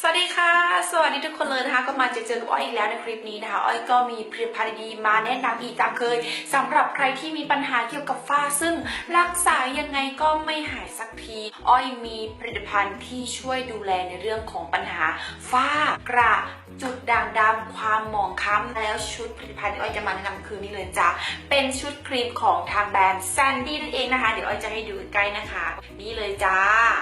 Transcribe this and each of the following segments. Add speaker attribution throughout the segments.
Speaker 1: สวัสดีค่ะ สวัสดีทุกคนเลยนะคะ ก็มาเจอเจอกับอ้อยอีกแล้วในคลิปนี้นะคะ อ้อยก็มีผลิตภัณฑ์ดีมาแนะนำอีกตามเคยสำหรับใครที่มีปัญหาเกี่ยวกับฝ้าซึ่งรักษายังไงก็ไม่หายสักที อ้อยมีผลิตภัณฑ์ที่ช่วยดูแลในเรื่องของปัญหาฝ้ากระจุดด่างดำความหมองคล้ำแล้วชุดผลิตภัณฑ์ที่อ้อยจะมาแนะนำคือนี่เลยจ้ะเป็นชุดครีมของทางแบรนด์แซนดี้นั่นเองนะคะ เดี๋ยวอ้อยจะให้ดูใกล้นะคะ นี่เลยจ้า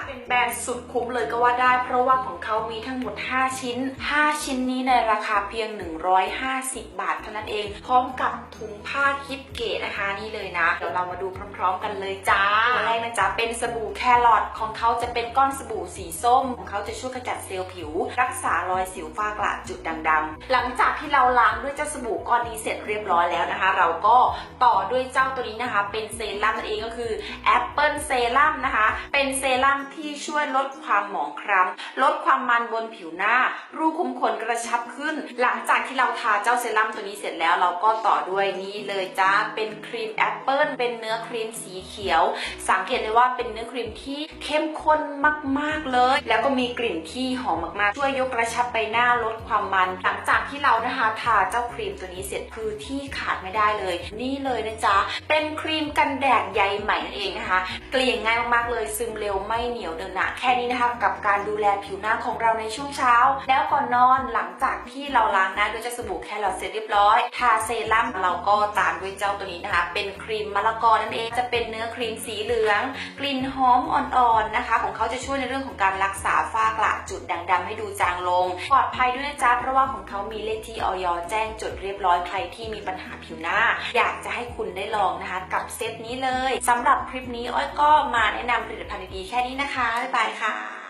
Speaker 1: เป็นแบรนด์สุดคุ้มเลยก็ว่าได้ เพราะว่าของเขามีทั้งหมด 5 ชิ้น 5 ชิ้นนี้ในราคาเพียง 150 บาทเท่านั้นเอง พร้อมกับถุงผ้าคิดเก๋นะคะนี่เลยนะ เดี๋ยวเรามาดูพร้อมๆกันเลยจ้าตัวแรกนะจ๊ะเป็นสบู่แครอทของเขาจะเป็นก้อนสบู่สีส้ม ของเขาจะช่วยขจัดเซลล์ผิว รักษารอยสิวฝ้ากระจุดด่างดำหลังจากที่เราล้างด้วยเจ้าสบู่ก้อนนี้เสร็จเรียบร้อยแล้วนะคะ เราก็ต่อด้วยเจ้าตัวนี้นะคะ เป็นเซรั่มนั่นเองก็คือแอปเปิลเซรั่มนะคะ เป็นเซรั่มที่ช่วยลดความหมองคล้ำลดความมันบนผิวหน้า รูขุมขนกระชับขึ้น หลังจากที่เราทาเจ้าเซรั่มตัวนี้เสร็จแล้วเราก็ต่อด้วยนี่เลยจ้าเป็นครีมแอปเปิลเป็นเนื้อครีมสีเขียว สังเกตเลยว่าเป็นเนื้อครีมที่เข้มข้นมาก ๆเลย แล้วก็มีกลิ่นที่หอมมากๆ ช่วยยกกระชับใบหน้าลดความมัน หลังจากที่เรานะคะทาเจ้าครีมตัวนี้เสร็จคือที่ขาดไม่ได้เลย นี่เลยนะจ๊ะเป็นครีมกันแดดใยใหม่นั่นเองนะคะ เกลี่ยง่ายมากๆเลยซึมเร็วไม่เหนียวเดินหนะแค่นี้นะคะกับการดูแลผิวหน้าของเราเราในช่วงเช้า แล้วก่อนนอนหลังจากที่เราล้างหน้าด้วยเจ้าสบู่แครอทเสร็จเรียบร้อย ทาเซรั่มเราก็ตามด้วยเจ้าตัวนี้นะคะ เป็นครีมมะละกอนั่นเองจะเป็นเนื้อครีมสีเหลือง กลิ่นหอมอ่อนๆนะคะ ของเขาจะช่วยในเรื่องของการรักษาฝ้ากระจุดด่างดำให้ดูจางลง ปลอดภัยด้วยนะจ๊ะเพราะว่าของเขามีเลขที่ออยแจ้งจดเรียบร้อยใครที่มีปัญหาผิวหน้า อยากจะให้คุณได้ลองนะคะ กับเซตนี้เลยสำหรับคลิปนี้อ้อยก็มาแนะนำผลิตภัณฑ์ดีๆแค่นี้นะคะบ๊ายบายค่ะ